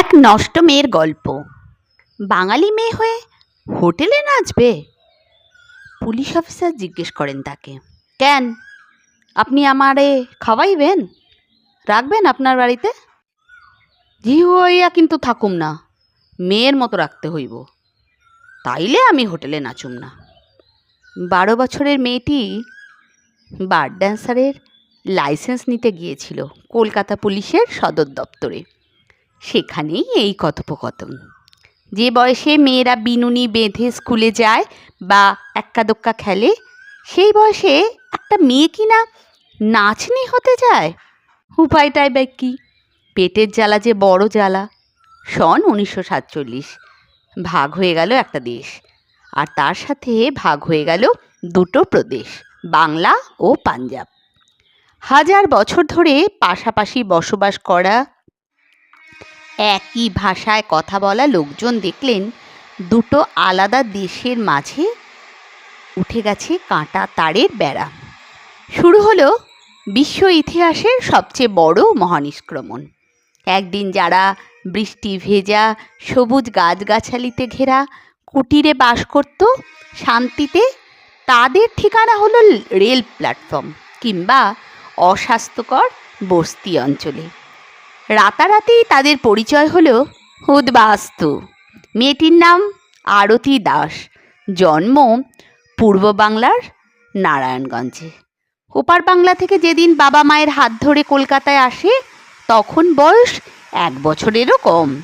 এক নষ্ট মেয়ের গল্প। বাঙালি মেয়ে হয়ে হোটেলে নাচবে? পুলিশ অফিসার জিজ্ঞেস করেন তাকে, কেন? আপনি আমারে খাওয়াইবেন? রাখবেন আপনার বাড়িতে? জি হইয়া কিন্তু থাকুম না, মেয়ের মতো রাখতে হইব। তাইলে আমি হোটেলে নাচুম না। বারো বছরের মেয়েটি বার ড্যান্সারের লাইসেন্স নিতে গিয়েছিল কলকাতা পুলিশের সদর দপ্তরে। সেখানেই এই কথোপকথন। যে বয়সে মেয়েরা বিনুনি বেঁধে স্কুলে যায় বা এক্কা দোক্কা খেলে, সেই বয়সে একটা মেয়ে কি না নাচনি হতে যায়? উপায়টাই বা কি? পেটের জ্বালা যে বড় জ্বালা। সন উনিশশো সাতচল্লিশ, ভাগ হয়ে গেল একটা দেশ। আর তার সাথে ভাগ হয়ে গেল দুটো প্রদেশ, বাংলা ও পাঞ্জাব। হাজার বছর ধরে পাশাপাশি বসবাস করা একই ভাষায় কথা বলা লোকজন দেখলেন দুটো আলাদা দেশের মাঝে উঠে গেছে কাঁটা তারের বেড়া। শুরু হলো বিশ্ব ইতিহাসের সবচেয়ে বড় মহানিষ্ক্রমণ। একদিন যারা বৃষ্টি ভেজা, সবুজ গাছগাছালিতে ঘেরা, কুটিরে বাস করত, শান্তিতে তাদের ঠিকানা হলো রেল প্ল্যাটফর্ম কিংবা অস্বাস্থ্যকর বস্তি অঞ্চলে। রাতারাতি তাদের পরিচয় হলো উদ্বাস্তু। মেয়েটির নাম আরতি দাস। জন্ম পূর্ব বাংলার নারায়ণগঞ্জে। ওপার বাংলা থেকে যেদিন বাবা মায়ের হাত ধরে কলকাতায় আসে, তখন বয়স এক বছরেরও কম।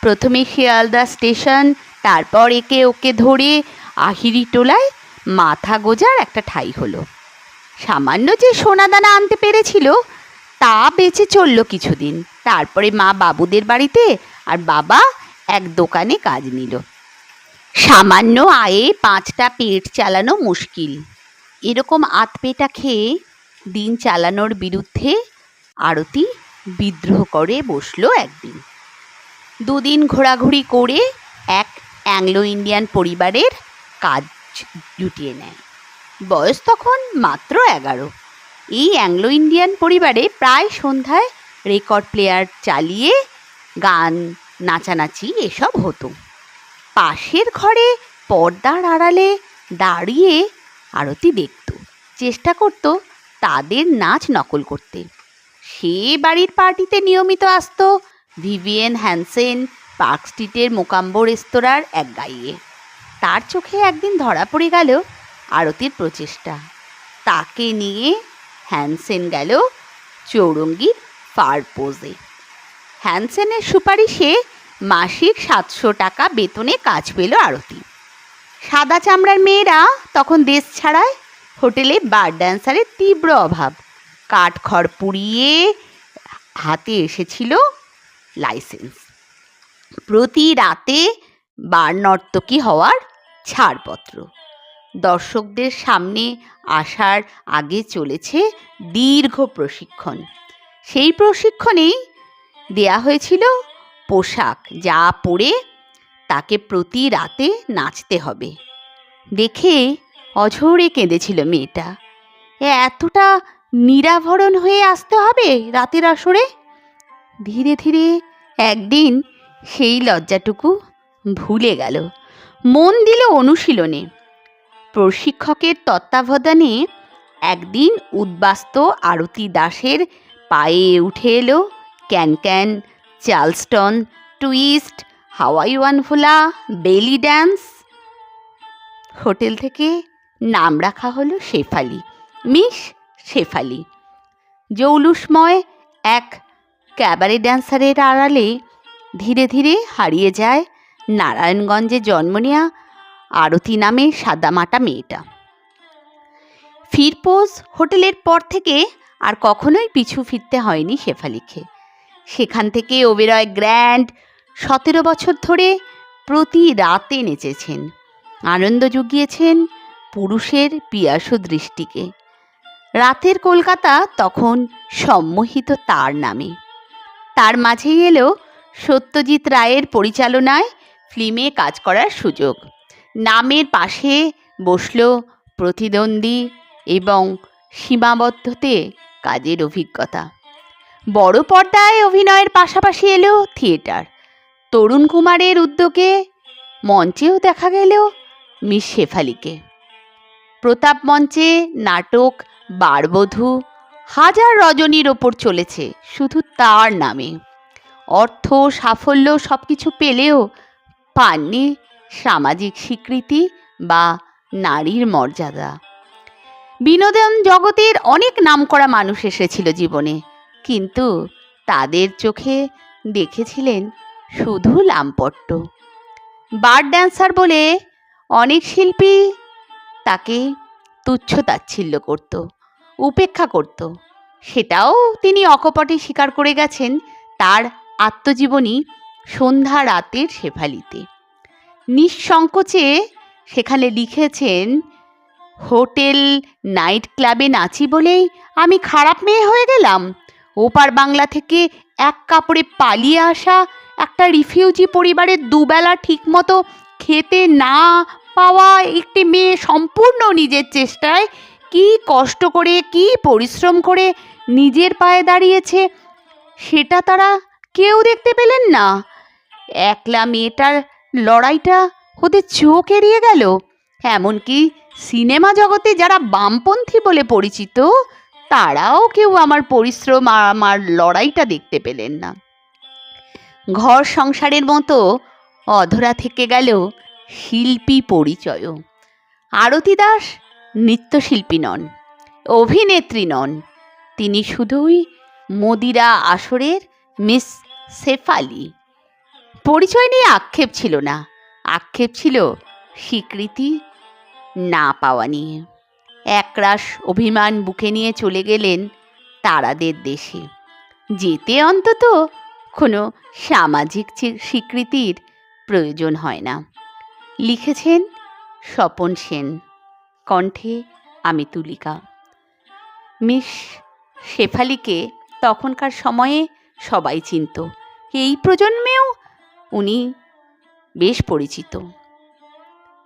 প্রথমে শিয়ালদা স্টেশন, তারপর একে ওকে ধরে আহিরি টোলায় মাথা গোজার একটা ঠাই হলো। সামান্য যে সোনাদানা আনতে পেরেছিল তা বেঁচে চলল কিছুদিন। তারপরে মা বাবুদের বাড়িতে আর বাবা এক দোকানে কাজ নিল। সামান্য আয়ে পাঁচটা পেট চালানো মুশকিল। এরকম আতপেটা খেয়ে দিন চালানোর বিরুদ্ধে আরতি বিদ্রোহ করে বসল একদিন। দুদিন ঘোরাঘুরি করে এক অ্যাংলো ইন্ডিয়ান পরিবারের কাজ জুটিয়ে নেয়। বয়স তখন মাত্র এগারো। এই অ্যাংলো ইন্ডিয়ান পরিবারে প্রায় সন্ধ্যায় রেকর্ড প্লেয়ার চালিয়ে গান, নাচানাচি এসব হতো। পাশের ঘরে পর্দার আড়ালে দাঁড়িয়ে আরতি দেখত, চেষ্টা করত তাদের নাচ নকল করতে। সে বাড়ির পার্টিতে নিয়মিত আসতো ভিভিয়েন হ্যানসেন, পার্ক স্ট্রিটের মোকাম্বো রেস্তোরাঁর এক গাইয়ে। তার চোখে একদিন ধরা পড়ে গেল আরতির প্রচেষ্টা। তাকে নিয়ে হ্যানসেন গেল চৌরঙ্গির ফার পোজে। হ্যানসেনের সুপারিশে মাসিক সাতশো টাকা বেতনে কাজ পেল আরতি। সাদা চামড়ার মেয়েরা তখন দেশ ছাড়ায় হোটেলে বার ড্যান্সারের তীব্র অভাব। কাঠখড় পুড়িয়ে হাতে এসেছিল লাইসেন্স। প্রতি রাতে বার নর্তকী হওয়ার ছাড়পত্র। দর্শকদের সামনে আসার আগে চলেছে দীর্ঘ প্রশিক্ষণ। সেই প্রশিক্ষণেই দেয়া হয়েছিল পোশাক যা পরে তাকে প্রতি রাতে নাচতে হবে। দেখে অঝরে কেঁদেছিল মেয়েটা। এতটা নিরাভরণ হয়ে আসতে হবে রাতের আসরে? ধীরে ধীরে একদিন সেই লজ্জাটুকু ভুলে গেল। মন দিল অনুশীলনে। প্রশিক্ষকের তত্ত্বাবধানে একদিন উদ্বাস্ত আরতি দাসের পায়ে উঠে এলো can can, Charleston, twist, Hawaii ওয়ানফুলা belly dance. Hotel থেকে নাম রাখা হলো শেফালি, মিস শেফালি। জৌলুসময় এক ক্যাবারে ড্যান্সারের আড়ালে ধীরে ধীরে হারিয়ে যায় নারায়ণগঞ্জে জন্ম নেওয়া আরতি নামে সাদামাটা মেয়েটা। ফিরপোজ হোটেলের পর থেকে আর কখনোই পিছু ফিরতে হয়নি শেফালিকে। সেখান থেকে ওবেরয় গ্র্যান্ড সতেরো বছর ধরে প্রতি রাতে নেচেছেন। আনন্দ জুগিয়েছেন পুরুষের পিয়াসু দৃষ্টিকে। রাতের কলকাতা তখন সম্মোহিত তার নামে। তার মাঝেই এলো সত্যজিৎ রায়ের পরিচালনায় ফিল্মে কাজ করার সুযোগ। নামের পাশে বসল প্রতিদ্বন্দ্বী এবং সীমাবদ্ধতে কাজের অভিজ্ঞতা। বড় পর্দায় অভিনয়ের পাশাপাশি এলো থিয়েটার। তরুণ কুমারের উদ্যোগে মঞ্চেও দেখা গেল মিস শেফালিকে। প্রতাপ মঞ্চে নাটক, বারবধূ, হাজার রজনীর ওপর চলেছে শুধু তার নামে। অর্থ, সাফল্য সব কিছু পেলেও পাননি সামাজিক স্বীকৃতি বা নারীর মর্যাদা। বিনোদন জগতের অনেক নামকরা মানুষ এসেছিল জীবনে, কিন্তু তাদের চোখে দেখেছিলেন শুধু লাম্পট্য বার ড্যান্সার বলে অনেক শিল্পী তাকে তুচ্ছ তাচ্ছিল্য করত, উপেক্ষা করত। সেটাও তিনি অকপটে স্বীকার করে গেছেন তার আত্মজীবনী সন্ধ্যা রাতের শেফালিতে। নিঃসংকোচে সেখানে লিখেছেন, হোটেল নাইট ক্লাবে নাচি বলেই আমি খারাপ মেয়ে হয়ে গেলাম। ওপার বাংলা থেকে এক কাপড়ে পালিয়ে আসা একটা রিফিউজি পরিবারের দুবেলা ঠিকমতো খেতে না পাওয়া একটি মেয়ে সম্পূর্ণ নিজের চেষ্টায় কি কষ্ট করে, কি পরিশ্রম করে নিজের পায়ে দাঁড়িয়েছে, সেটা তারা কেউ দেখতে পেলেন না। একলা মেয়েটার লড়াইটা ওদের চোখ এড়িয়ে গেল। এমনকি সিনেমা জগতে যারা বামপন্থী বলে পরিচিত, তারাও কেউ আমার পরিশ্রম আর আমার লড়াইটা দেখতে পেলেন না। ঘর সংসারের মতো অধরা থেকে গেল শিল্পী পরিচয়ও আরতি দাস নৃত্যশিল্পী নন, অভিনেত্রী নন। তিনি শুধুই মদিরা আসরের মিস শেফালি। পরিচয় নিয়ে আক্ষেপ ছিল না। আক্ষেপ ছিল স্বীকৃতি না পাওয়া নিয়ে। একরাশ অভিমান বুকে নিয়ে চলে গেলেন তারাদের দেশে। যেতে অন্তত কোনো সামাজিক স্বীকৃতির প্রয়োজন হয় না। লিখেছেন স্বপন সেন। কণ্ঠে আমি তুলিকা। মিস শেফালিকে তখনকার সময়ে সবাই চিনত। এই প্রজন্মেও উনি বেশ পরিচিত।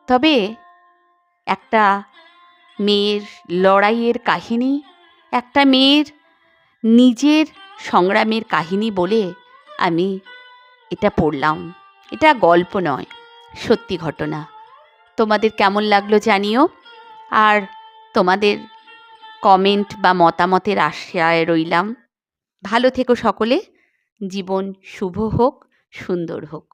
তবে একটা মেয়ের লড়াইয়ের কাহিনী, একটা মেয়ের নিজের সংগ্রামের কাহিনী বলে আমি এটা পড়লাম। এটা গল্প নয়, সত্যি ঘটনা। তোমাদের কেমন লাগল জানিও। আর তোমাদের কমেন্ট বা মতামতের আশায় রইলাম। ভালো থেকো সকলে, জীবন শুভ হোক। সুন্দর হোক।